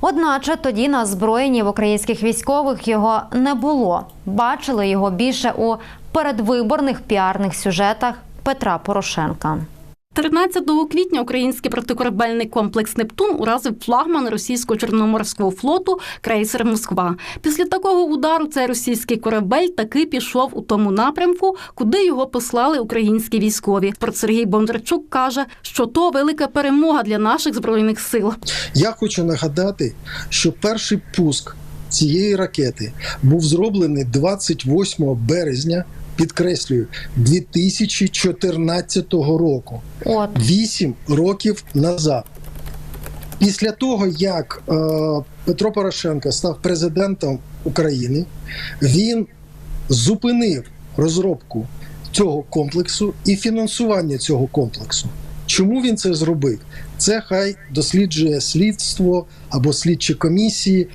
Одначе тоді на озброєнні в українських військових його не було. Бачили його більше у передвиборних піарних сюжетах Петра Порошенка. 13 квітня український протикорабельний комплекс Нептун уразив флагман російського чорноморського флоту крейсер Москва. Після такого удару цей російський корабель таки пішов у тому напрямку, куди його послали українські військові. Про Сергій Бондарчук каже, що то велика перемога для наших збройних сил. Я хочу нагадати, що перший пуск цієї ракети був зроблений 28 березня, підкреслюю, 2014 року, От 8 років назад. Після того, як е, Петро Порошенко став президентом України, він зупинив розробку цього комплексу і фінансування цього комплексу. Чому він це зробив? Це хай досліджує слідство або слідчі комісії.